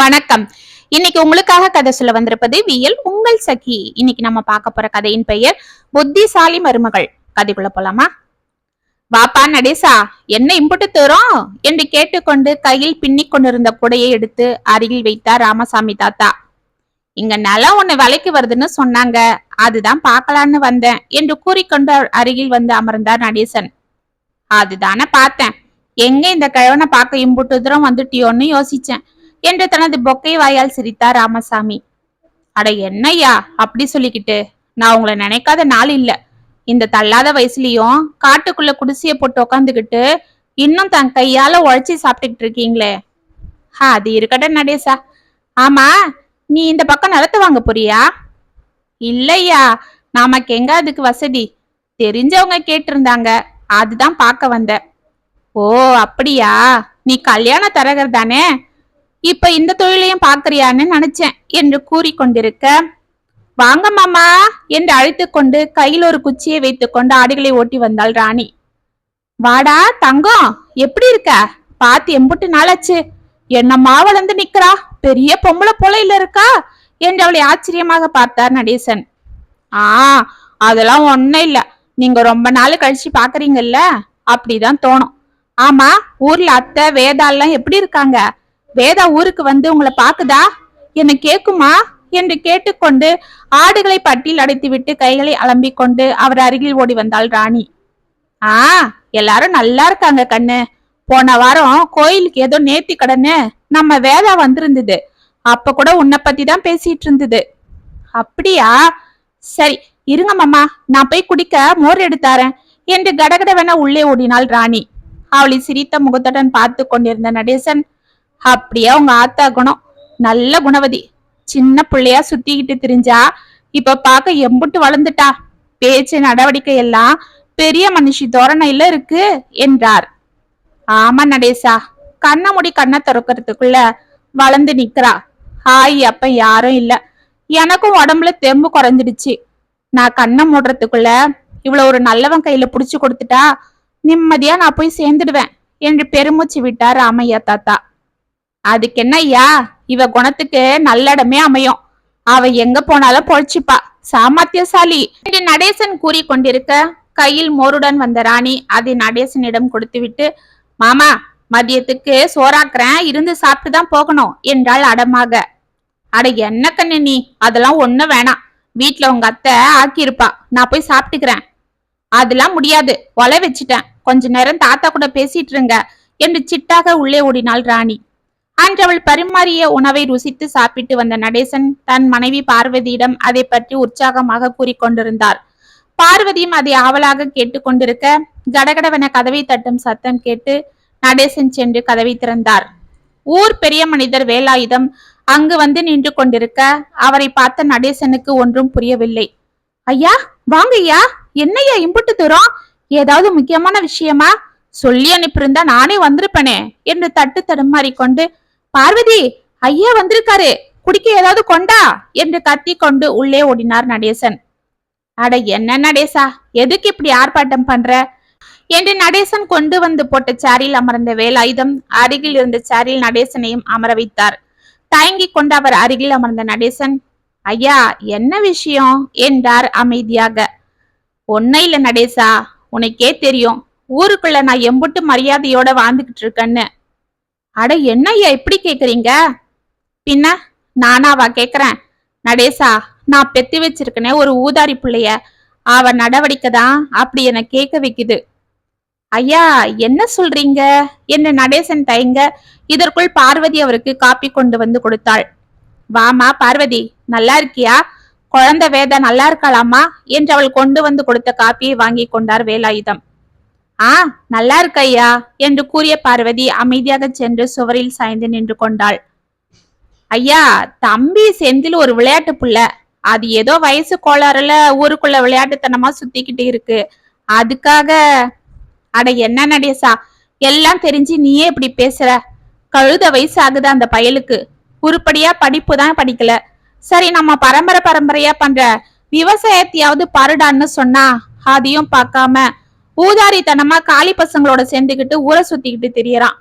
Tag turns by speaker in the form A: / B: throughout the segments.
A: வணக்கம். இன்னைக்கு உங்களுக்காக கதை சொல்ல வந்திருப்பது வியல் உங்கள் சகி. இன்னைக்கு நம்ம பார்க்க போற கதையின் பெயர் புத்திசாலி மருமகள். கதைக்குள்ள போலாமா? வாப்பா நடேசா என்ன இம்புட்டு தரும்? என்று கேட்டுக்கொண்டு கையில் பின்னிக் கொண்டிருந்த குடையை எடுத்து அருகில் வைத்தார் ராமசாமி தாத்தா. இங்க நிலம் ஒண்ணு விலைக்கு வருதுன்னு சொன்னாங்க. அதுதான் பார்க்கலான்னு வந்தேன் என்று கூறிக்கொண்டு அருகில் வந்து அமர்ந்தார் நடேசன். அதுதானே பார்த்தேன். எங்க இந்த கிழவனை பார்க்க இம்புட்டு தூரம் வந்துட்டியோன்னு யோசிச்சேன். என்று தனது பொக்கை வாயால் சிரித்தார் ராமசாமி. அட என்னய்யா அப்படி சொல்லிக்கிட்டு. நான் உங்களை நினைக்காத நாள் இல்ல. இந்த தள்ளாத வயசுலயும் காட்டுக்குள்ள குடிசைய போட்டு உக்காந்துக்கிட்டு இன்னும் தன் கையால உழைச்சி சாப்பிட்டுக்கிட்டு இருக்கீங்களே. ஹா, அது இருக்கட்டும் நடேசா. ஆமா நீ இந்த பக்கம் நிலத்தை வாங்க போறியா? இல்லையா நமக்கு எங்க அதுக்கு வசதி. தெரிஞ்சவங்க கேட்டிருந்தாங்க. அதுதான் பார்க்க வந்தேன். ஓ அப்படியா? நீ கல்யாண தரகர் தானே? இப்ப இந்த தொழிலையும் பாக்குறியான்னு நினைச்சேன் என்று கூறிக்கொண்டிருக்க வாங்க மாமா என்று அழைத்து கொண்டு கையில் ஒரு குச்சியை வைத்துக் கொண்டு ஆடுகளை ஓட்டி வந்தாள் ராணி. வாடா தங்கம் எப்படி இருக்க? பாத்து எம்புட்டு நாளாச்சு. என்னம்மா வளர்ந்து நிக்கிறா? பெரிய பொம்பளை போல இல்ல இருக்கா? என்று அவளை ஆச்சரியமாக பார்த்தார் நடேசன். ஆ அதெல்லாம் ஒன்னும் இல்ல. நீங்க ரொம்ப நாள் கழிச்சு பாக்குறீங்கல்ல? அப்படிதான் தோணும். ஆமா ஊர்ல அத்தை வேதாலாம் எப்படி இருக்காங்க? வேதா ஊருக்கு வந்து உங்களை பாக்குதா என்ன கேக்குமா? என்று கேட்டுக்கொண்டு ஆடுகளை பட்டியில் அடைத்துவிட்டு கைகளை அலம்பிக் கொண்டு அவர் அருகில் ஓடி வந்தாள் ராணி. ஆ எல்லாரும் நல்லா இருக்காங்க கண்ணு. போன வாரம் கோயிலுக்கு ஏதோ நேர்த்தி கடனு நம்ம வேதா வந்திருந்தது. அப்ப கூட உன்னை பத்தி தான் பேசிட்டு இருந்தது. அப்படியா? சரி இருங்க மாமா. நான் போய் குடிக்க மோர் எடுத்தாரேன் என்று கடகடவென உள்ளே ஓடினாள் ராணி. அவளை சிரித்த முகத்துடன் பார்த்து கொண்டிருந்த நடேசன் அப்படியே அவங்க ஆத்தா குணம். நல்ல குணவதி. சின்ன பிள்ளையா சுத்திக்கிட்டு திரிஞ்சா இப்ப பார்க்க எம்புட்டு வளர்ந்துட்டா. பேச்சு நடவடிக்கை எல்லாம் பெரிய மனுஷி தோரணையில இருக்கு என்றார். ஆமா நடேசா. கண்ண முடி கண்ணை திறக்கிறதுக்குள்ள வளர்ந்து நிக்கிறா. ஹாய் அப்ப யாரும் இல்ல. எனக்கும் உடம்புல தெம்பு குறைஞ்சிடுச்சு. நான் கண்ணை மூடுறதுக்குள்ள இவ்வளவு ஒரு நல்லவன் கையில புடிச்சு கொடுத்துட்டா நிம்மதியா நான் போய் சேர்ந்துடுவேன் என்று பெருமூச்சு விட்டார் ராமையா தாத்தா. அதுக்கு என்ன ஐயா இவ குணத்துக்கு நல்லடமே அமையும். அவ எங்க போனாலும் பொழைச்சிப்பா. சாமர்த்தியசாலி. என்று நடேசன் கூறிக்கொண்டிருக்க கையில் மோருடன் வந்த ராணி அதை நடேசனிடம் கொடுத்துவிட்டு மாமா மதியத்துக்கு சோறாக்குறேன். இருந்து சாப்பிட்டு தான் போகணும் என்றாள் அடமாக. அட என்ன கண்ணு நீ? அதெல்லாம் ஒண்ணும் வேணாம். வீட்டில் உங்க அத்தை ஆக்கியிருப்பா. நான் போய் சாப்பிட்டுக்கிறேன். அதெல்லாம் முடியாது. ஒலை வச்சிட்டேன். கொஞ்ச நேரம் தாத்தா கூட பேசிட்டு இருங்க என்று சிட்டாக உள்ளே ஓடினாள் ராணி. அன்று அவள் பரிமாறிய உணவை ருசித்து சாப்பிட்டு வந்த நடேசன் தன் மனைவி பார்வதியிடம் அதை பற்றி உற்சாகமாக கூறிக்கொண்டிருந்தார். பார்வதியும் அதை ஆவலாக கேட்டுக்கொண்டிருக்க கடகடவென கதவை தட்டும் சத்தம் கேட்டு நடேசன் சென்று கதவை திறந்தார். ஊர் பெரிய மனிதர் வேலாயுதம் அங்கு வந்து நின்று கொண்டிருக்க அவரை பார்த்த நடேசனுக்கு ஒன்றும் புரியவில்லை. ஐயா வாங்க ஐயா என்னையா இம்புட்டு தூரம்? ஏதாவது முக்கியமான விஷயமா? சொல்லி அனுப்பியிருந்தா நானே வந்திருப்பனே என்று தட்டு தடுமாறிக்கொண்டு பார்வதி ஐயா வந்திருக்காரு. குடிக்க ஏதாவது கொண்டா? என்று கத்தி கொண்டு உள்ளே ஓடினார் நடேசன். அட என்ன நடேசா? எதுக்கு இப்படி ஆர்ப்பாட்டம் பண்ற? என்று நடேசன் கொண்டு வந்து போட்ட சேரில் அமர்ந்த வேலாயுதம் அருகில் இருந்த சேரில் நடேசனையும் அமர வைத்தார். தயங்கி கொண்டு அவர் அருகில் அமர்ந்த நடேசன் ஐயா என்ன விஷயம்? என்றார் அமைதியாக. ஒன்னும் இல்ல நடேசா உனக்கே தெரியும். ஊருக்குள்ள நான் எம்புட்டு மரியாதையோட வாழ்ந்துகிட்டு இருக்கேன்னு. அட என்னய்யா இப்படி கேக்குறீங்க? பின்ன நானாவா கேக்குறேன். நடேசா நான் பெத்தி வச்சிருக்கனே ஒரு ஊதாரி பிள்ளைய அவ நடவடிக்கை தான் அப்படி என்ன கேட்க வைக்குது. ஐயா என்ன சொல்றீங்க? என்ன நடேசன் தயங்க இதற்குள் பார்வதி அவருக்கு காப்பி கொண்டு வந்து கொடுத்தாள். வாமா பார்வதி நல்லா இருக்கியா? குழந்தை வேதா நல்லா இருக்கலாமா என்று அவள் கொண்டு வந்து கொடுத்த காப்பியை வாங்கி கொண்டார் வேலாயுதம். ஆ நல்லா இருக்கையா என்று கூறிய பார்வதி அமைதியாக சென்று சுவரில் சாய்ந்து நின்று கொண்டாள். ஐயா தம்பி செந்தில் ஒரு விளையாட்டு புள்ள. அது ஏதோ வயசு கோளாறுல ஊருக்குள்ள விளையாட்டுத்தனமா சுத்திக்கிட்டு இருக்கு. அதுக்காக அட என்ன நடேசா எல்லாம் தெரிஞ்சு நீயே இப்படி பேசுற. கழுத வயசு ஆகுது அந்த பயலுக்கு. உருப்படியா படிப்பு தான் படிக்கல. சரி நம்ம பரம்பரை பரம்பரையா பண்ற விவசாயத்தையாவது பருடான்னு சொன்னா அதையும் பார்க்காம ஊதாரித்தனமா காளி பசங்களோட சேர்ந்துக்கிட்டு ஊரை சுத்திக்கிட்டு திரியறான்.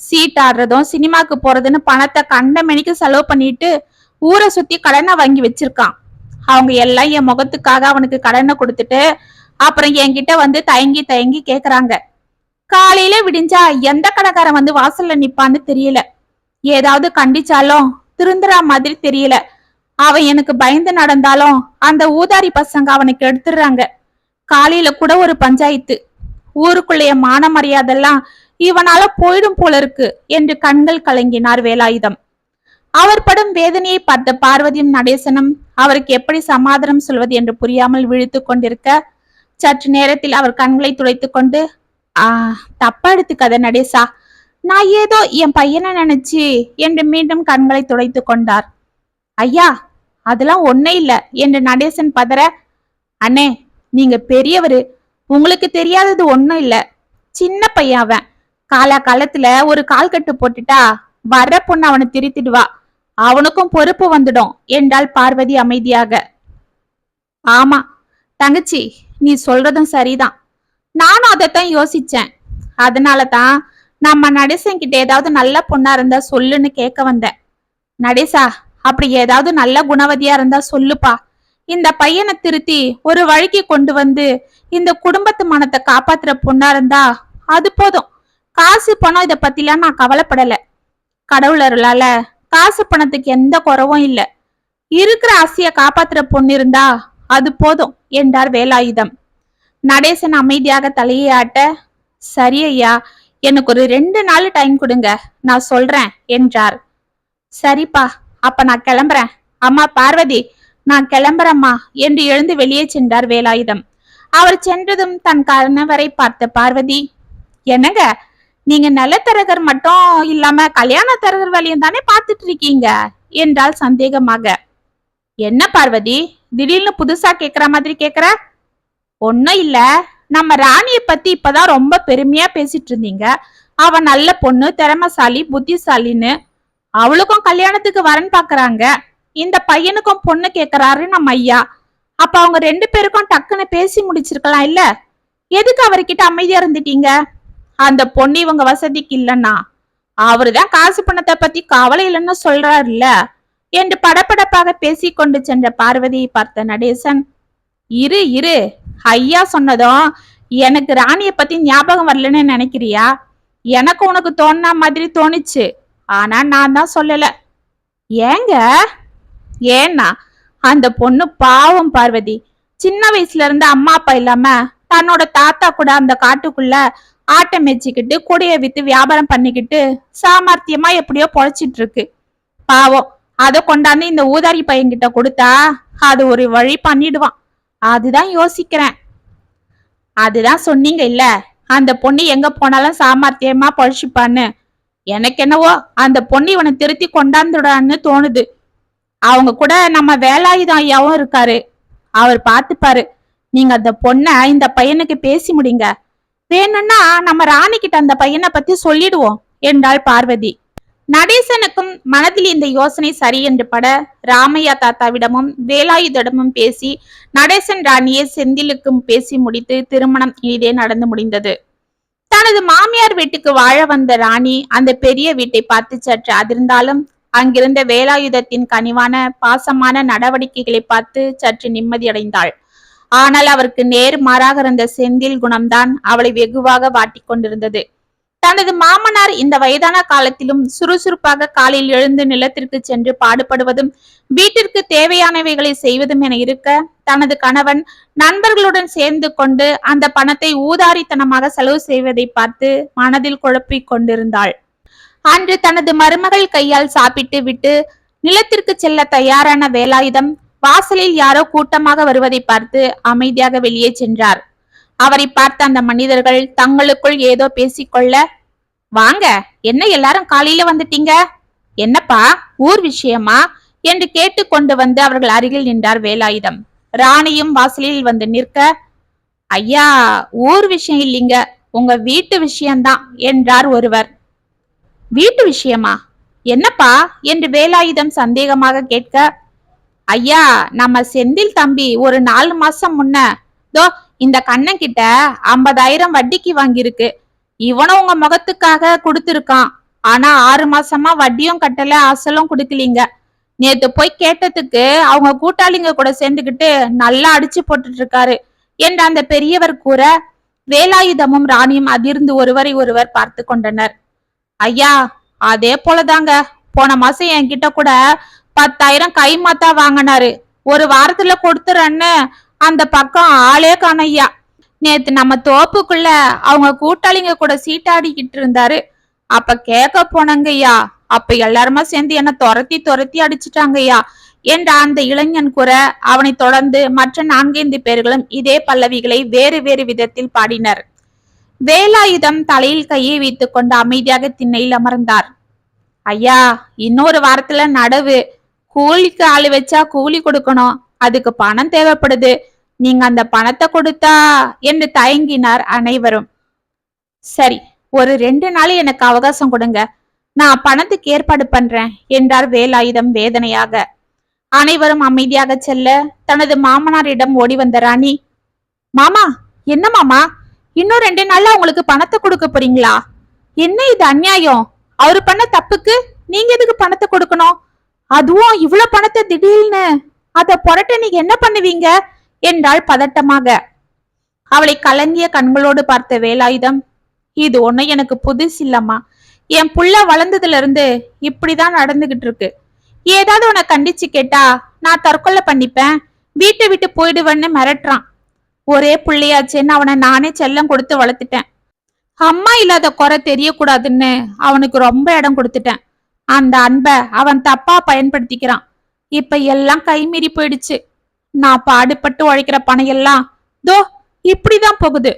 A: சீட் ஆடுறதும் சினிமாக்கு போறதுன்னு பணத்தை கண்ட மணிக்கு செலவு பண்ணிட்டு ஊரை சுத்தி கடனை வாங்கி வச்சிருக்கான். அவங்க எல்லாம் என் முகத்துக்காக அவனுக்கு கடனை கொடுத்துட்டு அப்புறம் என்கிட்ட வந்து தயங்கி தயங்கி கேக்குறாங்க. காலையில விடிஞ்சா எந்த கடைக்காரன் வந்து வாசல்ல நிப்பான்னு தெரியல. ஏதாவது கண்டிச்சாலும் திருந்துறா மாதிரி தெரியல. அவன் எனக்கு பயந்து நடந்தாலும் அந்த ஊதாரி பசங்க அவனுக்கு எடுத்துடுறாங்க. காலையில கூட ஒரு பஞ்சாயத்து. ஊருக்குள்ளேய மான மரியாதெல்லாம் இவனால போயிடும் போல இருக்கு என்று கண்கள் கலங்கினார் வேலாயுதம். அவர் படும் வேதனையை பார்த்த பார்வதியும் நடேசனும் அவருக்கு எப்படி சமாதானம் சொல்வது என்று புரியாமல் விழித்து கொண்டிருக்க? சற்று நேரத்தில் அவர் கண்களை துடைத்து கொண்டு ஆ தப்பா எடுத்துக்காத நடேசா. நான் ஏதோ என் பையனை நினைச்சு என்று மீண்டும் கண்களை துடைத்துக் கொண்டார். ஐயா அதெல்லாம் ஒன்னே இல்ல என்று நடேசன் பதற அண்ணே நீங்க பெரியவரு. உங்களுக்கு தெரியாதது ஒன்றும் இல்ல. சின்ன பையன் அவன். காலா காலத்துல ஒரு கால் கட்டு போட்டுட்டா வர்ற பொண்ணு அவனை திருத்திடுவா. அவனுக்கும் பொறுப்பு வந்துடும் என்றாள் பார்வதி அமைதியாக. ஆமா தங்கச்சி நீ சொல்றதும் சரிதான். நானும் அதைத்தான் யோசிச்சேன். அதனால தான் நம்ம நடேசன் கிட்ட ஏதாவது நல்ல பொண்ணா இருந்தா சொல்லுன்னு கேட்க வந்தேன். நடேசா அப்படி ஏதாவது நல்ல குணவதியா இருந்தா சொல்லுப்பா. இந்த பையனை திருத்தி ஒரு வழிக்கு கொண்டு வந்து இந்த குடும்பத்து மனத்தை காப்பாத்துற பொண்ணா இருந்தா அது போதும். காசு பணம் இதை பத்திலாம் நான் கவலைப்படல. கடவுள் அருளால காசு பணத்துக்கு எந்த குறவும் இல்ல. இருக்கிற ஆசைய காப்பாத்துற பொண்ணு இருந்தா அது போதும் என்றார் வேலாயுதம். நடேசன் அமைதியாக தலையை ஆட்ட சரி ஐயா எனக்கு ஒரு ரெண்டு நாள் டைம் கொடுங்க நான் சொல்றேன் என்றார். சரிப்பா அப்ப நான் கிளம்புறேன். அம்மா பார்வதி நான் கிளம்புறம்மா என்று எழுந்து வெளியே சென்றார் வேலாயுதம். அவர் சென்றதும் தன் கணவரை பார்த்த பார்வதி என்னங்க நீங்க நிலத்தரகர் மட்டும் இல்லாம கல்யாண தரகர் வேலையும் தானே பார்த்துட்டு இருக்கீங்க? என்றால் சந்தேகமாக. என்ன பார்வதி திடீர்னு புதுசா கேக்குற மாதிரி கேக்குற? ஒன்னும் இல்ல. நம்ம ராணிய பத்தி இப்பதான் ரொம்ப பெருமையா பேசிட்டு இருந்தீங்க. அவ நல்ல பொண்ணு திறமசாலி புத்திசாலின்னு. அவளுக்கும் கல்யாணத்துக்கு வரன் பாக்குறாங்க. இந்த பையனுக்கும் பொண்ணு கேக்குறாரு நம்ம ஐயா. அப்ப அவங்க ரெண்டு பேருக்கும் டக்குன்னு பேசி முடிச்சிருக்கலாம் இல்ல? எதுக்கு அவர்கிட்ட அமைதியா இருந்துட்டீங்க? அந்த பொண்ணு இவங்க வசதிக்கு இல்லைன்னா. அவருதான் காசு பணத்தை பத்தி கவலை இல்லைன்னு சொல்றாருல்ல. என்று படபடப்பாக பேசிக்கொண்டு சென்ற பார்வதியை பார்த்த நடேசன் இரு இரு ஐயா சொன்னதும் எனக்கு ராணிய பத்தி ஞாபகம் வரலன்னு நினைக்கிறியா? எனக்கு உனக்கு தோணுன மாதிரி தோணுச்சு. ஆனா நான் தான் சொல்லல. ஏங்க? ஏன்னா அந்த பொண்ணு பாவம் பார்வதி. சின்ன வயசுல இருந்து அம்மா அப்பா இல்லாம தன்னோட தாத்தா கூட அந்த காட்டுக்குள்ள ஆட்டை மேய்ச்சிக்கிட்டு கொடியை வித்து வியாபாரம் பண்ணிக்கிட்டு சாமர்த்தியமா எப்படியோ பொழைச்சிட்டு இருக்கு பாவம். அதை கொண்டாந்து இந்த ஊதாரி பையன்கிட்ட கொடுத்தா அது ஒரு வழி பண்ணிடுவான். அதுதான் யோசிக்கிறேன். அதுதான் சொன்னீங்க இல்ல? அந்த பொண்ணு எங்க போனாலும் சாமர்த்தியமா பொழைச்சிப்பான்னு. எனக்கு என்னவோ அந்த பொண்ணு இவனை திருத்தி கொண்டாந்துடான்னு தோணுது. அவங்க கூட நம்ம வேலாயுதம் ஐயாவும் இருக்காரு. அவர் பார்த்துப்பாரு. நீங்க அந்த பொண்ணை இந்த பையனுக்கு பேசி முடிங்க. வேணும்னா நம்ம ராணி கிட்ட அந்த பையனை பத்தி சொல்லிடுவோம் என்றாள் பார்வதி. நடேசனுக்கும் மனதில் இந்த யோசனை சரி என்று பட ராமையா தாத்தாவிடமும் வேலாயுதடமும் பேசி நடேசன் ராணியை செந்திலுக்கும் பேசி முடித்து திருமணம் இதே நடந்து முடிந்தது. தனது மாமியார் வீட்டுக்கு வாழ வந்த ராணி அந்த பெரிய வீட்டை பார்த்து சற்று அதிர்ந்தாலும் அங்கிருந்த வேலாயுதத்தின் கனிவான பாசமான நடவடிக்கைகளை பார்த்து சற்று நிம்மதியடைந்தாள். ஆனால் அவருக்கு நேர் மாறாக இருந்த செந்தில் குணம்தான் அவளை வெகுவாக வாட்டிக் கொண்டிருந்தது. தனது மாமனார் இந்த வயதான காலத்திலும் சுறுசுறுப்பாக காலையில் எழுந்து நிலத்திற்கு சென்று பாடுபடுவதும் வீட்டிற்கு தேவையானவைகளை செய்வதும் என இருக்க தனது கணவன் நண்பர்களுடன் சேர்ந்து கொண்டு அந்த பணத்தை ஊதாரித்தனமாக செலவு செய்வதை பார்த்து மனதில் குழப்பிக் கொண்டிருந்தாள். அன்று தனது மருமகள் கையால் சாப்பிட்டு விட்டு நிலத்திற்கு செல்ல தயாரான வேலாயுதம் வாசலில் யாரோ கூட்டமாக வருவதை பார்த்து அமைதியாக வெளியே சென்றார். அவரை பார்த்த அந்த மனிதர்கள் தங்களுக்குள் ஏதோ பேசிக்கொள்ள வாங்க என்ன எல்லாரும் காலையில வந்துட்டீங்க? என்னப்பா ஊர் விஷயமா? என்று கேட்டு கொண்டு வந்து அவர்கள் அருகில் நின்றார் வேலாயுதம். ராணியும் வாசலில் வந்து நிற்க ஐயா ஊர் விஷயம் இல்லைங்க உங்க வீட்டு விஷயம்தான் என்றார் ஒருவர். வீட்டு விஷயமா? என்னப்பா? என்று வேலாயுதம் சந்தேகமாக கேட்க ஐயா நம்ம செந்தில் தம்பி ஒரு நாலு மாசம் முன்ன தோ இந்த கண்ணன் கிட்ட ஐம்பதாயிரம் வட்டிக்கு வாங்கியிருக்கு. இவனும் உங்க முகத்துக்காக கொடுத்துருக்கான். ஆனா ஆறு மாசமா வட்டியும் கட்டல அசலும் கொடுக்கலீங்க. நேத்து போய் கேட்டதுக்கு அவங்க கூட்டாளிங்க கூட சேர்ந்துக்கிட்டு நல்லா அடிச்சு போட்டுட்டு இருக்காரு என்று அந்த பெரியவர் கூற வேலாயுதமும் ராணியும் அதிர்ந்து ஒருவரை ஒருவர் பார்த்து கொண்டனர். ஐயா அதே போலதாங்க. போன மாசம் என்கிட்ட கூட பத்தாயிரம் கைமாத்தா வாங்கினாரு. ஒரு வாரத்துல கொடுத்துறேன்னு அந்த பக்கம் ஆளே காணையா நேத்து நம்ம தோப்புக்குள்ள அவங்க கூட்டாளிங்க கூட சீட்டாடிக்கிட்டு இருந்தாரு. அப்ப கேட்க போனங்கய்யா அப்ப எல்லாருமா சேர்ந்து என்ன துரத்தி துரத்தி அடிச்சிட்டாங்கய்யா. என்ற அந்த இளைஞன் கூற அவனை தொடர்ந்து மற்ற நான்கைந்து பேர்களும் இதே பல்லவிகளை வேறு வேறு விதத்தில் பாடினர். வேலாயுதம் தலையில் கையை வைத்துக் கொண்டு அமைதியாக திண்ணையில் அமர்ந்தார். ஐயா இன்னொரு வாரத்துல நடவு. கூலிக்கு ஆள் வச்சா கூலி கொடுக்கணும். அதுக்கு பணம் தேவைப்படுது. நீங்க அந்த பணத்தை கொடுத்தா என்று தயங்கினார் அனைவரும். சரி ஒரு ரெண்டு நாள் எனக்கு அவகாசம் கொடுங்க. நான் பணத்துக்கு ஏற்பாடு பண்றேன் என்றார் வேலாயுதம் வேதனையாக. அனைவரும் அமைதியாக செல்ல தனது மாமனாரிடம் ஓடி வந்த ராணி மாமா என்ன மாமா? இன்னும் ரெண்டு நாள்ல அவங்களுக்கு பணத்தை கொடுக்க போறீங்களா? என்ன இது அநியாயம்? அவரு பண்ண தப்புக்கு நீங்க எதுக்கு பணத்தை கொடுக்கணும்? அதுவும் இவ்வளவு பணத்தை திடீர்னு அத புரட்ட நீங்க என்ன பண்ணுவீங்க? என்றாள் பதட்டமாக. அவளை கலங்கிய கண்களோடு பார்த்த வேலாயுதம் இது ஒண்ணு எனக்கு புதுசு இல்லம்மா. என் புள்ள வளர்ந்ததுல இருந்து இப்படிதான் நடந்துகிட்டு இருக்கு. ஏதாவது உன கண்டிச்சு கேட்டா நான் தற்கொலை பண்ணிப்பேன். வீட்டை விட்டு போயிடுவேன்னு மிரட்டுறான். ஒரே பிள்ளையாச்சேன்னு அவனை நானே செல்லம் கொடுத்து வளர்த்துட்டேன். அம்மா இல்லாத குறை தெரியக்கூடாதுன்னு அவனுக்கு ரொம்ப இடம் கொடுத்துட்டேன். அந்த அன்பை அவன் தப்பா பயன்படுத்திக்கிறான். இப்ப எல்லாம் கைமீறி போயிடுச்சு. நான் பாடுபட்டு உழைக்கிற பணம் எல்லாம் தோ இப்படிதான் போகுது.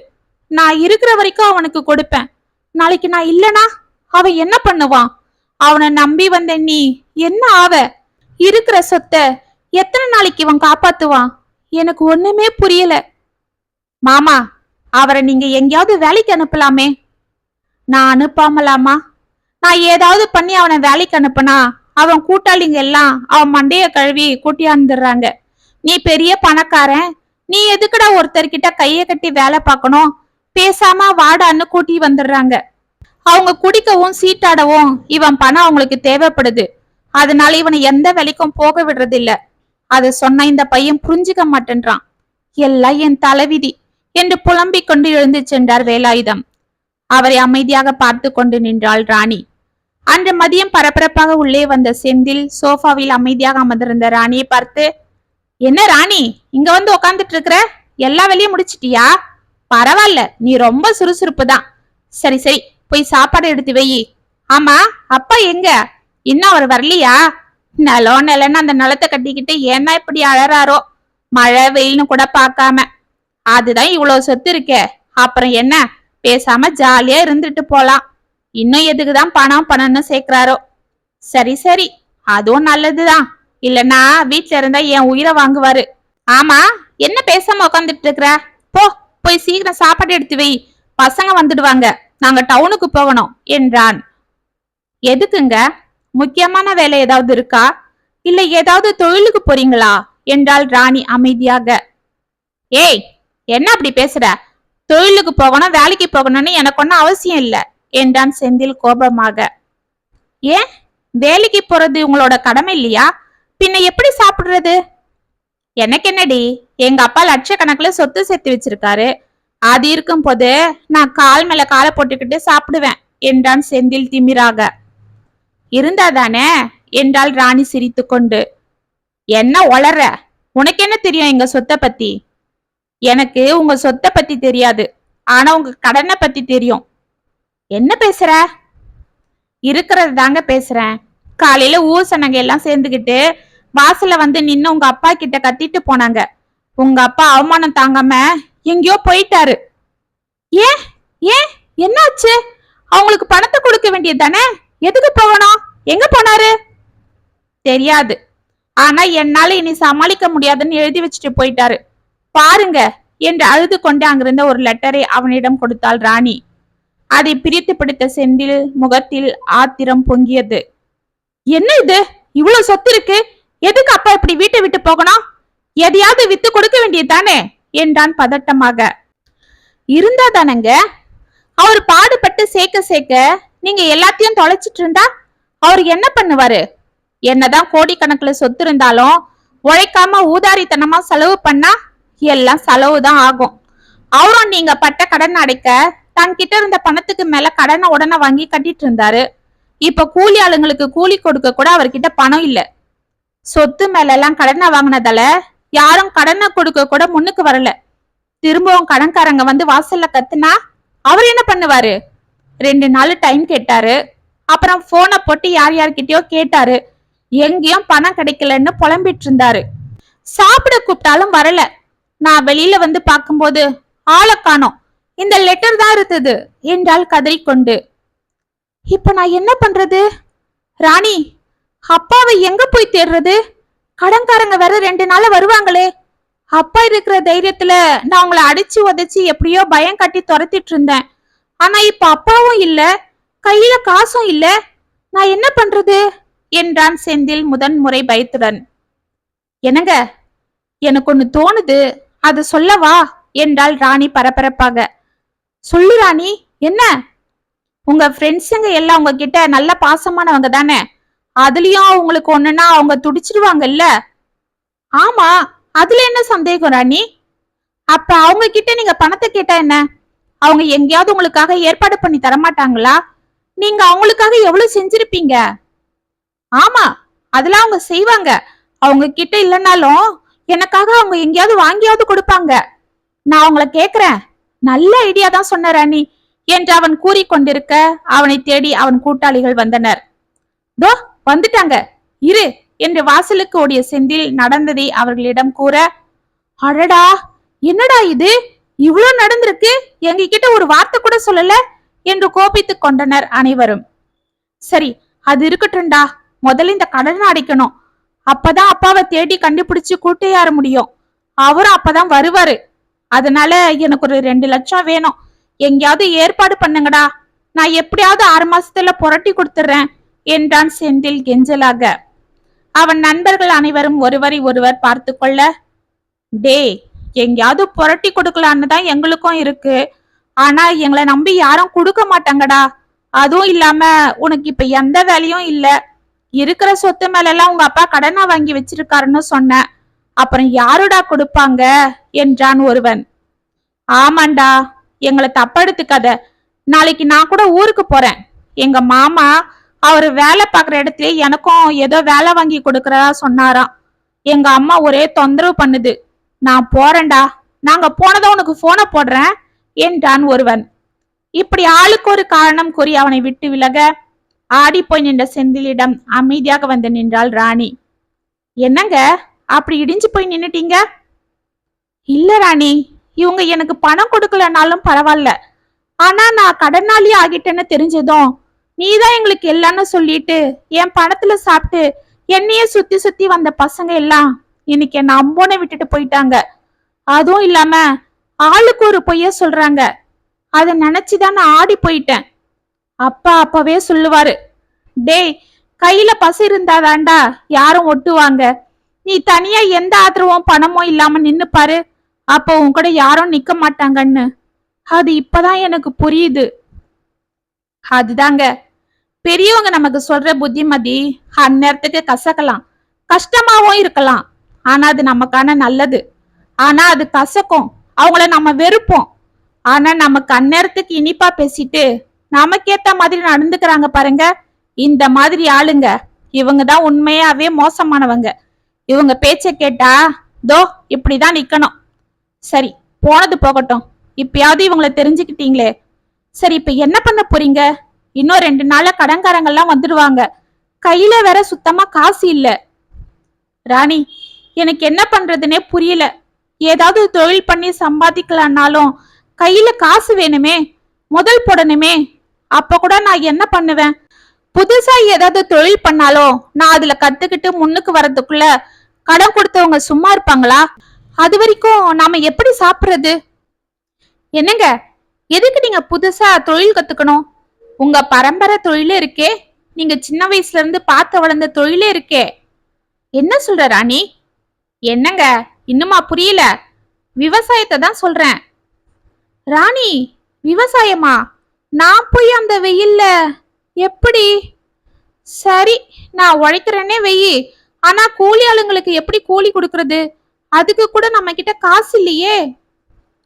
A: நான் இருக்கிற வரைக்கும் அவனுக்கு கொடுப்பேன். நாளைக்கு நான் இல்லனா அவன் என்ன பண்ணுவான்? அவனை நம்பி வந்த நீ என்ன ஆவ? இருக்கிற சொத்தை எத்தனை நாளைக்கு இவன் காப்பாத்துவான்? எனக்கு ஒண்ணுமே புரியல. மாமா அவரை நீங்க எங்கேயாவது வேலைக்கு அனுப்பலாமே? நான் அனுப்பாமலாமா? நான் ஏதாவது பண்ணி அவனை வேலைக்கு அனுப்புனா அவன் கூட்டாளிங்க எல்லாம் அவன் மண்டைய கழுவி கூட்டியாந்துடுறாங்க நீ பெரிய பணக்காரன் நீ எதுக்குடா ஒருத்தர்கிட்ட கைய கட்டி வேலை பார்க்கணும்? பேசாம வாடான்னு கூட்டி வந்துடுறாங்க. அவங்க குடிக்கவும் சீட்டாடவும் இவன் பணம் அவங்களுக்கு தேவைப்படுது. அதனால இவனை எந்த வேலைக்கும் போக விடுறது இல்ல அது சொன்ன இந்த பையன் புரிஞ்சுக்க மாட்டேன்றான். எல்லாம் என் தலைவிதி. என்று புலம்பிக் கொண்டு எழுந்து சென்றார் வேலாயுதம். அவரை அமைதியாக பார்த்து கொண்டு நின்றாள் ராணி. அன்று மதியம் பரபரப்பாக உள்ளே வந்த செந்தில் சோஃபாவில் அமைதியாக அமர்ந்திருந்த ராணியை பார்த்து என்ன ராணி இங்க வந்து உக்காந்துட்டு இருக்கிற எல்லா வேலையும் முடிச்சிட்டியா? பரவாயில்ல நீ ரொம்ப சுறுசுறுப்பு தான் சரி சரி போய் சாப்பாடு எடுத்து வை. ஆமா அப்பா எங்க? இன்னும் அவர் வரலையா? நிலம் நிலன்னு அந்த நிலத்தை கட்டிக்கிட்டு ஏன்னா இப்படி அழறாரோ? மழை வெயில்னு கூட பார்க்காம. அதுதான் இவ்வளவு சொத்து இருக்கே. அப்புறம் என்ன? பேசாம ஜாலியா இருந்துட்டு போலாம். இன்னும் எதுக்குதான் பணம் பணம்னு சேர்க்கிறாரோ? சரி சரி. அதுவும் நல்லதுதான். இல்லனா வீட்ல இருந்தா என் உயிரை வாங்குவாரு. ஆமா என்ன பேசாம உட்காந்துட்டு இருக்கிற? போ போய் சீக்கிரம் சாப்பாடு எடுத்து வை. பசங்க வந்துடுவாங்க. நாங்க டவுனுக்கு போகணும் என்றான். எதுக்குங்க? முக்கியமான வேலை ஏதாவது இருக்கா? இல்ல ஏதாவது தொழிலுக்கு போறீங்களா? என்றாள் ராணி அமைதியாக. ஏய் என்ன அப்படி பேசுற? தொழிலுக்கு போகணும் வேலைக்கு போகணும்னு எனக்கு ஒன்றும் அவசியம் இல்லை என்றான் செந்தில் கோபமாக. ஏன்? வேலைக்கு போறது உங்களோட கடமை இல்லையா? பின்ன எப்படி சாப்பிடுறது? எனக்கு என்னடி? எங்க அப்பா லட்சக்கணக்குல சொத்து சேர்த்து வச்சிருக்காரு. அது இருக்கும் போது நான் கால் மேல காலை போட்டுக்கிட்டு சாப்பிடுவேன் என்றான் செந்தில் திமிராக. இருந்தாதானே? என்றாள் ராணி சிரித்துக்கொண்டு. என்ன ஒளற உனக்கு என்ன தெரியும் எங்க சொத்தை பத்தி? எனக்கு உங்க சொத்தை பத்தி தெரியாது. ஆனா உங்க கடனை பத்தி தெரியும். என்ன பேசுற? இருக்கிறது தாங்க பேசுறேன். காலையில ஊர் சனங்க எல்லாம் சேர்ந்துக்கிட்டு வாசல்ல வந்து நின்னு உங்க அப்பா கிட்ட கத்திட்டு போனாங்க. உங்க அப்பா அவமானம் தாங்காம எங்கேயோ போயிட்டாரு. ஏன்? ஏன்? என்னாச்சு? அவங்களுக்கு பணத்தை கொடுக்க வேண்டியது தானே? எதுக்கு போகணும்? எங்க போனாரு? தெரியாது. ஆனா என்னால இனி சமாளிக்க முடியாதுன்னு எழுதி வச்சுட்டு போயிட்டாரு. பாருங்க என்று அழுது கொண்டு அங்கிருந்த ஒரு லெட்டரை அவனிடம் கொடுத்தாள் ராணி. அதை பிரித்து பிடித்த செந்தில் முகத்தில் ஆத்திரம் பொங்கியது. என்ன இது? இவ்வளவு சொத்து இருக்கு? எதுக்கு அப்பா இப்படி வீட்டை விட்டு போகணும்? எதையாவது வித்து கொடுக்க வேண்டியது தானே என்றான் பதட்டமாக. இருந்தா தானங்க? அவர் பாடுபட்டு சேர்க்க சேர்க்க நீங்க எல்லாத்தையும் தொலைச்சிட்டு இருந்தா? அவர் என்ன பண்ணுவாரு? என்னதான் கோடிக்கணக்குல சொத்து இருந்தாலும் உழைக்காம ஊதாரித்தனமா செலவு பண்ணா எல்லாம் செலவு தான் ஆகும். அவரும் நீங்க பட்ட கடன் அடைக்க தன்கிட்ட இருந்த பணத்துக்கு மேல கடனை உடனே வாங்கி கட்டிட்டு இருந்தாரு. இப்ப கூலி ஆளுங்களுக்கு கூலி கொடுக்க கூட அவர்கிட்ட பணம் இல்ல. சொத்து மேல எல்லாம் கடனை வாங்கினதால யாரும் கடனை கொடுக்க கூட முன்னுக்கு வரல. திரும்பவும் கடன்காரங்க வந்து வாசல்ல கத்துனா அவர் என்ன பண்ணுவாரு? ரெண்டு நாள் டைம் கேட்டாரு. அப்புறம் போனை போட்டு யார் யார்கிட்டயோ கேட்டாரு. எங்கேயும் பணம் கிடைக்கலன்னு புலம்பிட்டு இருந்தாரு. சாப்பிட கூப்பிட்டாலும் வரல. நான் வெளியில வந்து பார்க்கும்போது ஆளை காணோம். இந்த லெட்டர் தான் இருந்தது என்றால் கதறிக்கொண்டு இப்ப நான் என்ன பண்றது? ராணி அப்பாவை எங்க போய் தேடுறது? கடன்காரங்க வேற ரெண்டு நாள் வருவாங்களே. அப்பா இருக்கிற தைரியத்துல நான் உங்களை அடிச்சு உதைச்சு எப்படியோ பயம் கட்டி துரத்திட்டு இருந்தேன். ஆனா இப்ப அப்பாவும் இல்ல கையில காசும் இல்ல. நான் என்ன பண்றது? என்றான் செந்தில் முதன் முறை பயத்துடன். என்னங்க? எனக்கு ஒன்னு தோணுது. அது சொல்லவா? என்றாள் ராணி பரபரப்பாக. சொல்லு ராணி என்ன? உங்க ஃப்ரெண்ட்ஸுங்க எல்லாம் உங்ககிட்ட நல்ல பாசமானவங்க தானே? அதுலயும் அவங்களுக்கு ஒண்ணுன்னா அவங்க துடிச்சிருவாங்கல்ல ஆமா அதுல என்ன சந்தேகம் ராணி? அப்ப அவங்க கிட்ட நீங்க பணத்தை கேட்டா என்ன? அவங்க எங்கேயாவது உங்களுக்காக ஏற்பாடு பண்ணி தரமாட்டாங்களா? நீங்க அவங்களுக்காக எவ்வளவு செஞ்சிருப்பீங்க? ஆமா அதெல்லாம் அவங்க செய்வாங்க. அவங்க கிட்ட இல்லைனாலும் எனக்காக அவங்க எங்கேயாவது வாங்கியாவது கொடுப்பாங்க. நான் அவங்கள கேக்குறேன். நல்ல ஐடியா தான் சொன்ன ராணி. என்று அவன் கூறிக்கொண்டிருக்க அவனை தேடி அவன் கூட்டாளிகள் வந்தனர். தோ வந்துட்டாங்க. இரு என்று வாசலுக்கு ஓடிய செந்தில் நடந்ததை அவர்களிடம் கூற அடடா என்னடா இது? இவ்வளவு நடந்திருக்கு? எங்ககிட்ட ஒரு வார்த்தை கூட சொல்லல என்று கோபித்துக் கொண்டனர் அனைவரும். சரி அது இருக்கட்டும்டா. முதல்ல இந்த கடனை அடைக்கணும். அப்பதான் அப்பாவை தேடி கண்டுபிடிச்சு கூட்டையாற முடியும். அவரும் அப்பதான் வருவாரு. அதனால எனக்கு ஒரு ரெண்டு லட்சம் வேணும். எங்கேயாவது ஏற்பாடு பண்ணுங்கடா. நான் எப்படியாவது ஆறு மாசத்துல புரட்டி கொடுத்துறேன் என்றான் செந்தில் கெஞ்சலாக. அவன் நண்பர்கள் அனைவரும் ஒருவரை ஒருவர் பார்த்து கொள்ள டேய் எங்கேயாவது புரட்டி கொடுக்கலான்னு தான் எங்களுக்கும் இருக்கு. ஆனா எங்களை நம்பி யாரும் கொடுக்க மாட்டாங்கடா. அதுவும் இல்லாம உனக்கு இப்ப எந்த வேலையும் இல்லை. இருக்கிற சொத்து மேலெல்லாம் உங்க அப்பா கடனா வாங்கி வச்சிருக்காருன்னு சொன்ன அப்புறம் யாருடா கொடுப்பாங்க? என்றான் ஒருவன். ஆமாண்டா எங்களை தப்படுத்துக்காத. நாளைக்கு நான் கூட ஊருக்கு போறேன். எங்க மாமா அவர் வேலை பார்க்குற இடத்துல எனக்கும் ஏதோ வேலை வாங்கி கொடுக்கறதா சொன்னாராம். எங்க அம்மா ஒரே தொந்தரவு பண்ணுது. நான் போறேன்டா. நாங்க போனதை உனக்கு போனை போடுறேன் என்றான் ஒருவன். இப்படி ஆளுக்கு ஒரு காரணம் கூறி அவனை விட்டு விலக ஆடி போய் நின்ற செந்திலிடம் அமைதியாக வந்து நின்றாள் ராணி. என்னங்க? அப்படி இடிஞ்சு போய் நின்னுட்டீங்க? இல்ல ராணி இவங்க எனக்கு பணம் கொடுக்கலனாலும் பரவாயில்ல. ஆனா நான் கடனாளி ஆகிட்டேன்னு தெரிஞ்சதும் நீதான் எங்களுக்கு எல்லாம்னு சொல்லிட்டு என் பணத்துல சாப்பிட்டு என்னையே சுத்தி சுத்தி வந்த பசங்க எல்லாம் இன்னைக்கு என்ன அம்போனை விட்டுட்டு போயிட்டாங்க. அதுவும் இல்லாம ஆளுக்கு ஒரு பொய்ய சொல்றாங்க. அதை நினைச்சுதான் நான் ஆடி போயிட்டேன். அப்பா அப்பவே சொல்லுவாரு டேய் கையில பசு இருந்தாதாண்டா யாரும் ஒட்டுவாங்க. நீ தனியா எந்த ஆதரவும் பணமும் இல்லாம நின்னு பாரு. அப்போ உன் கூட யாரும் நிக்க மாட்டாங்கன்னு. அது இப்பதான் எனக்கு புரியுது. அதுதாங்க. பெரியவங்க நமக்கு சொல்ற புத்திமதி அந்நேரத்துக்கு கசக்கலாம். கஷ்டமாவும் இருக்கலாம். ஆனா அது நமக்கான நல்லது. ஆனா அது கசக்கும். அவங்கள நம்ம வெறுப்போம். ஆனா நமக்கு அந்நேரத்துக்கு இனிப்பா பேசிட்டு நமக்கேத்த மாதிரி நடந்துக்கிறாங்க பாருங்க. இந்த மாதிரி ஆளுங்க இவங்க தான் உண்மையாவே மோசமானவங்க. இவங்க பேச்சை கேட்டா தோ இப்படிதான் நிக்கணும். சரி போனது போகட்டும். இப்பயாவது இவங்கள தெரிஞ்சுக்கிட்டீங்களே. சரி இப்ப என்ன பண்ண போறீங்க? இன்னும் ரெண்டு நாள்ல கடன்காரங்கெல்லாம் வந்துடுவாங்க கையில வேற சுத்தமா காசு இல்ல. ராணி எனக்கு என்ன பண்றதுனே புரியல. ஏதாவது தொழில் பண்ணி சம்பாதிக்கலான்னாலும் கையில காசு வேணுமே. முதல் போடணுமே. அப்ப கூட நான் என்ன பண்ணுவேன்? புதுசா ஏதாவது தொழில் பண்ணாலோ நான் அதுல கத்துக்கிட்டு முன்னுக்கு வர்றதுக்குள்ள கடன் கொடுத்தவங்க சும்மா இருப்பாங்களா? அது வரைக்கும் நாம எப்படி சாப்பிடுறது? என்னங்க? எதுக்கு நீங்க புதுசா தொழில் கத்துக்கணும்? உங்க பரம்பரை தொழிலே இருக்கே. நீங்க சின்ன வயசுல இருந்து பார்த்து வளர்ந்த தொழிலே இருக்கே. என்ன சொல்ற ராணி? என்னங்க? இன்னுமா புரியல. விவசாயத்தை தான் சொல்றேன். ராணி விவசாயமா? நான் போய் அந்த வெயில்ல எப்படி? சரி நான் உழைக்கிறேனே வெயி. ஆனா கூலி ஆளுங்களுக்கு எப்படி கூலி கொடுக்கறது? அதுக்கு கூட நம்ம கிட்ட காசு இல்லையே.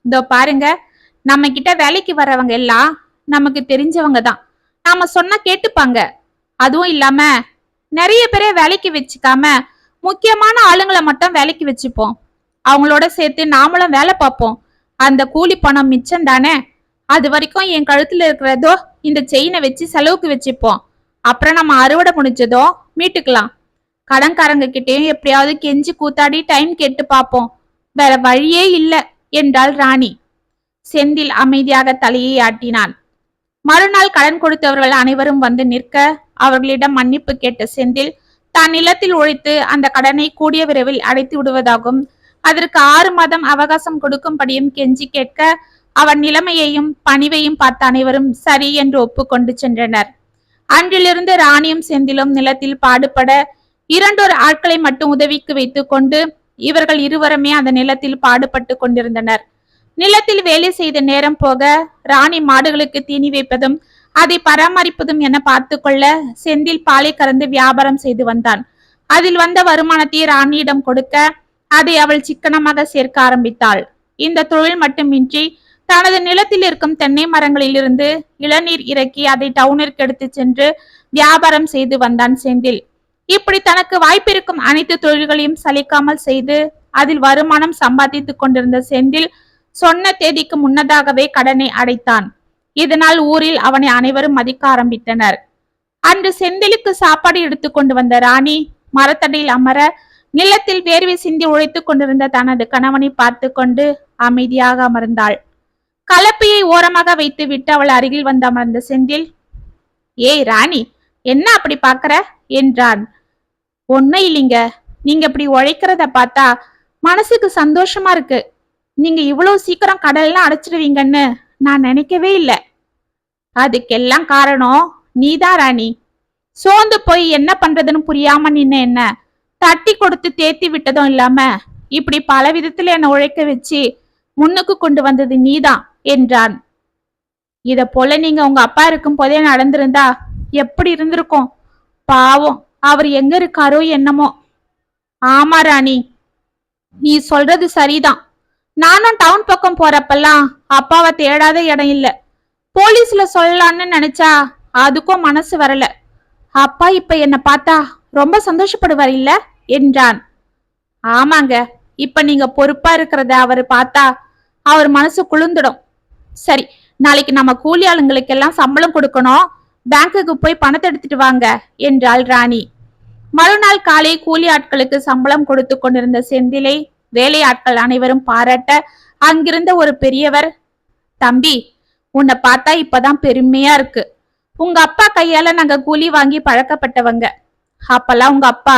A: இதோ பாருங்க நம்ம கிட்ட வேலைக்கு வர்றவங்க எல்லாம் நமக்கு தெரிஞ்சவங்க தான். நாம சொன்னா கேட்டுப்பாங்க. அதுவும் இல்லாம நிறைய பேரை வேலைக்கு வச்சுக்காம முக்கியமான ஆளுங்களை மட்டும் வேலைக்கு வச்சுப்போம். அவங்களோட சேர்த்து நாமளும் வேலை பார்ப்போம். அந்த கூலி பணம் மிச்சம் தானே? அது வரைக்கும் என் கழுத்துல இருக்கிறதோ இந்த செயினை வச்சு செலவுக்கு வச்சுப்போம். அப்புறம் நம்ம அறுவடை முடிஞ்சதோ மீட்டுக்கலாம். கடன்காரங்க கிட்டேயும் எப்படியாவது கெஞ்சி கூத்தாடி டைம் கேட்டு பார்ப்போம். வேற வழியே இல்ல என்றாள் ராணி. செந்தில் அமைதியாக தலையை ஆட்டினான். மறுநாள் கடன் கொடுத்தவர்கள் அனைவரும் வந்து நிற்க அவர்களிடம் மன்னிப்பு கேட்ட செந்தில் தான் நிலத்தில் உழைத்து அந்த கடனை கூடிய விரைவில் அடைத்து விடுவதாகவும் அதற்கு ஆறு மாதம் அவகாசம் கொடுக்கும்படியும் கெஞ்சி கேட்க அவன் நிலைமையையும் பணிவையும் பார்த்த அனைவரும் சரி என்று ஒப்புக்கொண்டு சென்றனர். அன்றிலிருந்து ராணியும் செந்திலும் நிலத்தில் பாடுபட இரண்டொரு ஆட்களை மட்டும் உதவிக்கு வைத்துக் கொண்டு இவர்கள் இருவருமே அந்த நிலத்தில் பாடுபட்டு கொண்டிருந்தனர். நிலத்தில் வேலை செய்த நேரம் போக ராணி மாடுகளுக்கு தீனி வைப்பதும் அதை பராமரிப்பதும் என பார்த்து கொள்ள செந்தில் பாலை கறந்து வியாபாரம் செய்து வந்தான். அதில் வந்த வருமானத்தை ராணியிடம் கொடுக்க அதை அவள் சிக்கனமாக சேர்க்க ஆரம்பித்தாள். இந்த தொழில் மட்டுமின்றி தனது நிலத்தில் இருக்கும் தென்னை மரங்களிலிருந்து இளநீர் இறக்கி அதை டவுனிற்கு எடுத்து சென்று வியாபாரம் செய்து வந்தான் செந்தில். இப்படி தனக்கு வாய்ப்பிருக்கும் அனைத்து தொழில்களையும் சலிக்காமல் செய்து அதில் வருமானம் சம்பாதித்துக் கொண்டிருந்த செந்தில் சொன்ன தேதிக்கு முன்னதாகவே கடனை அடைத்தான். இதனால் ஊரில் அவனை அனைவரும் மதிக்க ஆரம்பித்தனர். அன்று செந்திலுக்கு சாப்பாடு எடுத்துக் கொண்டு வந்த ராணி மரத்தடியில் அமர நிலத்தில் வேர்வை சிந்தி உழைத்துக் கொண்டிருந்த தனது கணவனை பார்த்து கொண்டு அமைதியாக அமர்ந்தாள். கலப்பையை ஓரமாக வைத்து விட்டு அவள் அருகில் வந்து அமர்ந்த செந்தில் ஏய் ராணி என்ன அப்படி பாக்குற என்றான். ஒன்னும் இல்லைங்க. நீங்க இப்படி உழைக்கிறத பார்த்தா மனசுக்கு சந்தோஷமா இருக்கு. நீங்க இவ்வளவு சீக்கிரம் கடல்லாம் அடைச்சிடுவீங்கன்னு நான் நினைக்கவே இல்லை. அதுக்கெல்லாம் காரணம் நீதான் ராணி. சோர்ந்து போய் என்ன பண்றதுன்னு புரியாம நின்ன என்ன தட்டி கொடுத்து தேத்தி விட்டதும் இல்லாம இப்படி பல விதத்துல என்ன உழைக்க வச்சு முன்னுக்கு கொண்டு வந்தது நீதான். என்றான். இத போல நீங்க உங்க அப்பா இருக்கும் போதே நடந்திருந்தா எப்படி இருந்திருக்கும்? பாவம் அவர் எங்க இருக்காரோ என்னமோ. ஆமா ராணி நீ சொல்றது சரிதான். நானும் டவுன் பக்கம் போறப்பெல்லாம் அப்பாவை தேடாத இடம் இல்ல. போலீஸ்ல சொல்லலாம்னு நினைச்சா அதுக்கும் மனசு வரல. அப்பா இப்ப என்ன பார்த்தா ரொம்ப சந்தோஷப்படுவார் இல்ல? என்றான். ஆமாங்க இப்ப நீங்க பொறுப்பா இருக்கிறத அவர் பார்த்தா அவர் மனசு குளிர்ந்துடும். சரி நாளைக்கு நம்ம கூலி ஆளுங்களுக்கெல்லாம் சம்பளம் கொடுக்கணும். பேங்க்குக்கு போய் பணத்தை எடுத்துட்டு வாங்க என்றாள் ராணி. மறுநாள் காலை கூலி ஆட்களுக்கு சம்பளம் கொடுத்து கொண்டிருந்த செந்திலை வேலையாட்கள் அனைவரும் பாராட்ட அங்கிருந்த ஒரு பெரியவர் தம்பி உன்னை பார்த்தா இப்பதான் பெருமையா இருக்கு. உங்க அப்பா கையால நாங்க கூலி வாங்கி பழக்கப்பட்டவங்க. அப்பெல்லாம் உங்க அப்பா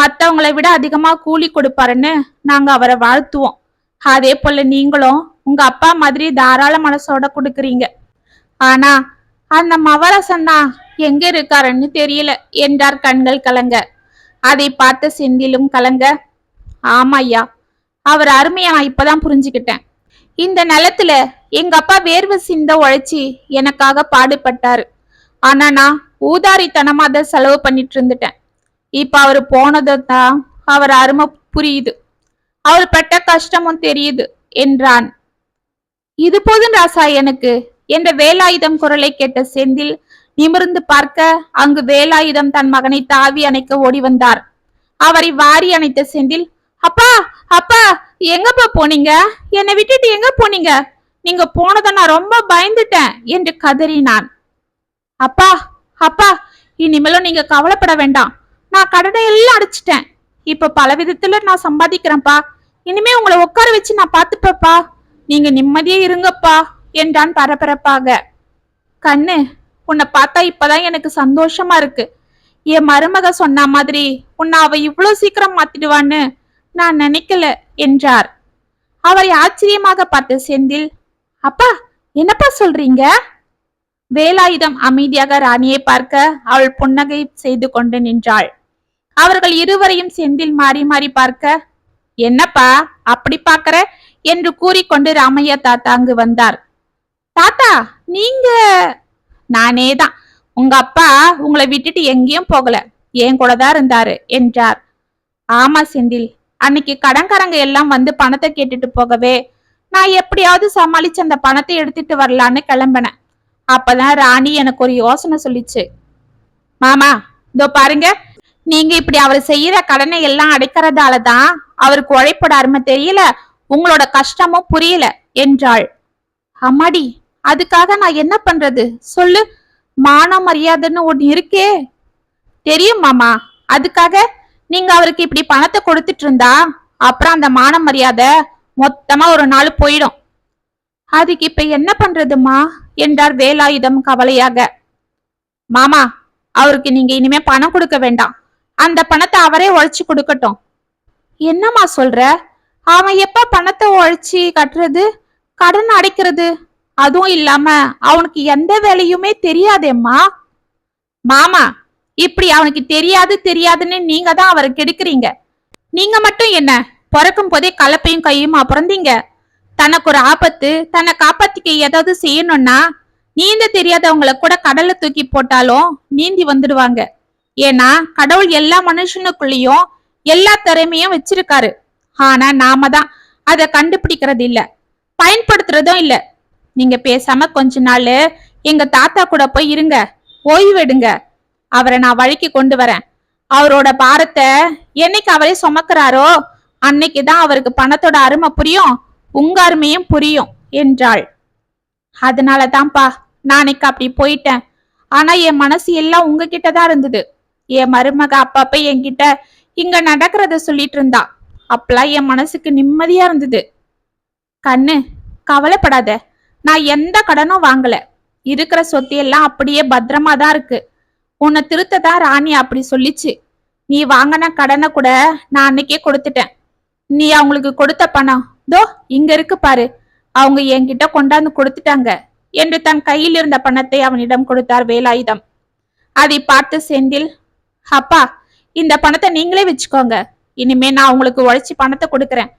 A: மத்தவங்களை விட அதிகமா கூலி கொடுப்பாருன்னு நாங்க அவரை வாழ்த்துவோம். அதே போல நீங்களும் உங்க அப்பா மாதிரி தாராள மனசோட கொடுக்குறீங்க. ஆனா அந்த மவரசன் தான் எங்க இருக்காருன்னு தெரியல என்றார் கண்கள் கலங்க. அதை பார்த்த செந்திலும் கலங்க. ஆமா ஐயா அவர் அருமையா நான் இப்பதான் புரிஞ்சுக்கிட்டேன். இந்த நிலத்துல எங்க அப்பா வேர்வை சிந்த உழைச்சி எனக்காக பாடுபட்டாரு. ஆனா நான் ஊதாரித்தனமா அதை செலவு பண்ணிட்டு இருந்துட்டேன். இப்ப அவர் போனதான் அவர் அருமை புரியுது. அவர் பட்ட கஷ்டமும் தெரியுது என்றான். இது போதும் ராசா எனக்கு. என்ற வேலாயுதம் குரலை கேட்ட செந்தில் நிமிர்ந்து பார்க்க அங்கு வேலாயுதம் தன் மகனை தாவி அணைக்க ஓடி வந்தார். அவரை வாரி அணைத்த செந்தில் அப்பா அப்பா எங்கப்பா போனீங்க? என்னை விட்டுட்டு எங்க போனீங்க? நீங்க போனதை நான் ரொம்ப பயந்துட்டேன் என்று கதறினான். அப்பா அப்பா இனிமேலும் நீங்க கவலைப்பட வேண்டாம். நான் கடனை எல்லாம் அடைச்சிட்டேன். இப்ப பல விதத்துல நான் சம்பாதிக்கிறேன்ப்பா. இனிமே உங்களை உட்கார வச்சு நான் பாத்துப்பேப்பா நீங்க நிம்மதியா இருங்கப்பா என்றான் பரபரப்பாக. கண்ணு உன்னை பார்த்தா இப்பதான் எனக்கு சந்தோஷமா இருக்கு. என் மருமக சொன்ன மாதிரி உன்னை அவ இவ்வளவு சீக்கிரம் மாத்திடுவான்னு நான் நினைக்கல என்றார். அவரை ஆச்சரியமாக பார்த்த செந்தில் அப்பா என்னப்பா சொல்றீங்க? வேலாயுதம் அமைதியாக ராணியை பார்க்க அவள் புன்னகை செய்து கொண்டு நின்றாள். அவர்கள் இருவரையும் செந்தில் மாறி மாறி பார்க்க என்னப்பா அப்படி பாக்குற என்று கூறிக்கொண்டு ராமையா தாத்தா அங்கு வந்தார். தாத்தா நீங்க நானே தான் உங்க அப்பா உங்களை விட்டுட்டு எங்கேயும் போகல. என் கூட தான் இருந்தாரு என்றார். ஆமா செந்தில். அன்னைக்கு கடன்காரங்க எல்லாம் வந்து பணத்தை கேட்டுட்டு போகவே நான் எப்படியாவது சமாளிச்சு அந்த பணத்தை எடுத்துட்டு வரலான்னு கிளம்பினேன். அப்பதான் ராணி எனக்கு ஒரு யோசனை சொல்லிச்சு. மாமா இதோ பாருங்க. நீங்க இப்படி அவர் செய்யற கடனை எல்லாம் அடைக்கிறதாலதான் அவருக்கு உழைப்போட அருமை தெரியல. உங்களோட கஷ்டமும் புரியல என்றாள். அம்மாடி அதுக்காக நான் என்ன பண்றது? சொல்லு. மான மரியாதைன்னு ஒன்று இருக்கே. தெரியும் மாமா. அதுக்காக நீங்க அவருக்கு இப்படி பணத்தை கொடுத்துட்டு இருந்தா அப்புறம் அந்த மான மரியாதை மொத்தமா ஒரு நாள் போயிடும். அதுக்கு இப்ப என்ன பண்றதுமா என்றார் வேலாயுதம் கவலையாக. மாமா அவருக்கு நீங்க இனிமே பணம் கொடுக்க வேண்டாம். அந்த பணத்தை அவரே உழைச்சு கொடுக்கட்டும். என்னம்மா சொல்ற? அவன் எப்ப பணத்தை உழைச்சி கட்டுறது? கடன் அடைக்கிறது? அதுவும் இல்லாம அவனுக்கு எந்த வேலையுமே தெரியாதேம்மா. மாமா இப்படி அவனுக்கு தெரியாது தெரியாதுன்னு நீங்க தான் அவரை கெடுக்கிறீங்க. நீங்க மட்டும் என்ன பிறக்கும் போதே கலப்பையும் கையுமா பிறந்தீங்க தனக்கு ஒரு ஆபத்து தன்னை காப்பாத்திக்க ஏதாவது செய்யணும்னா நீந்த தெரியாதவங்கள கூட கடல்ல தூக்கி போட்டாலும் நீந்தி வந்துடுவாங்க. ஏன்னா கடவுள் எல்லா மனுஷனுக்குள்ளேயும் எல்லா திறமையும் வச்சிருக்காரு. ஆனா நாம தான் அதை கண்டுபிடிக்கிறது இல்ல. பயன்படுத்துறதும் இல்ல. நீங்க பேசாம கொஞ்ச நாள் எங்க தாத்தா கூட போய் இருங்க. ஓய்வெடுங்க. அவரை நான் வழிக்கு கொண்டு வரேன். அவரோட பாரத்தை என்னைக்கு அவரே சுமக்கிறாரோ அன்னைக்கு தான் அவருக்கு பணத்தோட அருமை புரியும் உங்க அருமையும் புரியும் என்றாள். அதனால தான்ப்பா நாளைக்கு அப்படி போயிட்டேன். ஆனா என் மனசு எல்லாம் உங்ககிட்ட தான் இருந்தது. என் மருமக அப்பப்ப என்கிட்ட இங்க நடக்கிறத சொல்லிட்டு இருந்தா. அப்பெல்லாம் என் மனசுக்கு நிம்மதியா இருந்தது. கண்ணு கவலைப்படாத. நான் எந்த கடனும் வாங்கல. இருக்கிற சொத்து எல்லாம் அப்படியே பத்திரமா தான் இருக்கு. உன்னை திருத்த தான் ராணி அப்படி சொல்லிச்சு. நீ வாங்கின கடனை கூட நான் அன்னைக்கே கொடுத்துட்டேன். நீ அவங்களுக்கு கொடுத்த பணம் தோ இங்க இருக்கு பாரு. அவங்க என்கிட்ட கொண்டாந்து கொடுத்துட்டாங்க. என்று தன் கையில் இருந்த பணத்தை அவனிடம் கொடுத்தார் வேலாயுதம். அதை பார்த்து செந்தில் அப்பா இந்த பணத்தை நீங்களே வச்சுக்கோங்க. இனிமே நான் உங்களுக்கு உழைச்சி பணத்தை கொடுக்கறேன்.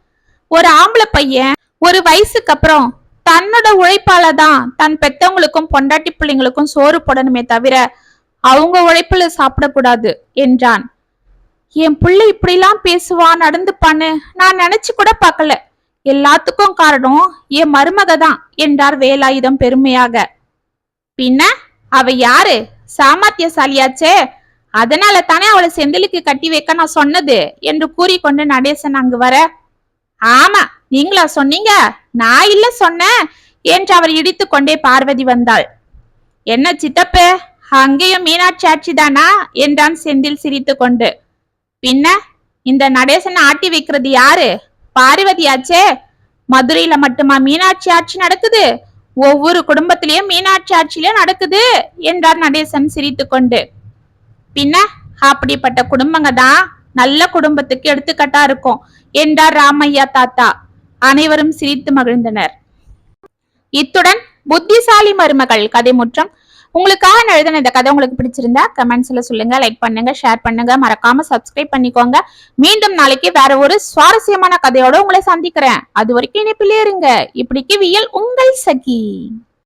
A: ஒரு ஆம்பளை பையன் ஒரு வயசுக்கு அப்புறம் தன்னோட உழைப்பால தான் தன் பெத்தவங்களுக்கும் பொண்டாட்டி பிள்ளைங்களுக்கும் சோறு போடணுமே தவிர அவங்க உழைப்புல சாப்பிடக்கூடாது என்றான். என் பிள்ளை இப்படிலாம் பேசுவான் நடந்துப்பான்னு நான் நினைச்சு கூட பார்க்கல. எல்லாத்துக்கும் காரணம் என் மருமக தான் என்றார் வேலாயுதம் பெருமையாக. பின்ன அவ யாரு? சாமர்த்தியசாலியாச்சே? அதனால தானே அவளை செந்திலுக்கு கட்டி வைக்க நான் சொன்னது என்று கூறிக்கொண்டு நடேசன் அங்கு வர ஆமா நீங்களா சொன்னீங்க? நான் இல்ல சொன்னேன் என்று அவர் இடித்து கொண்டே பார்வதி வந்தாள். என்ன சித்தப்பு அங்கேயும் மீனாட்சி ஆட்சி தானா என்றான் செந்தில் சிரித்து கொண்டு பின்ன இந்த நடேசனை ஆட்டி வைக்கிறது யாரு? பார்வதியாச்சே மதுரையில மட்டுமா மீனாட்சி ஆட்சி நடக்குது? ஒவ்வொரு குடும்பத்திலயும் மீனாட்சி ஆட்சியிலும் நடக்குது? என்றார் நடேசன் சிரித்து கொண்டு பின்ன அப்படிப்பட்ட குடும்பங்க தான் நல்ல குடும்பத்துக்கு எடுத்துக்கட்டா இருக்கும். என்றார் ராமையா தாத்தா? அனைவரும் சிரித்து மகிழ்ந்தனர். இத்துடன் புத்திசாலி மருமகள் கதை முற்றம். உங்களுக்காக நான் எழுதின இந்த கதை உங்களுக்கு பிடிச்சிருந்தா கமெண்ட்ஸ்ல சொல்லுங்க லைக் பண்ணுங்க ஷேர் பண்ணுங்க மறக்காம சப்ஸ்கிரைப் பண்ணிக்கோங்க. மீண்டும் நாளைக்கு வேற ஒரு சுவாரஸ்யமான கதையோட உங்களை சந்திக்கிறேன். அது வரைக்கும் இணைப்பிலே இருங்க. இப்படிக்கு வியல் உங்கள் சகி.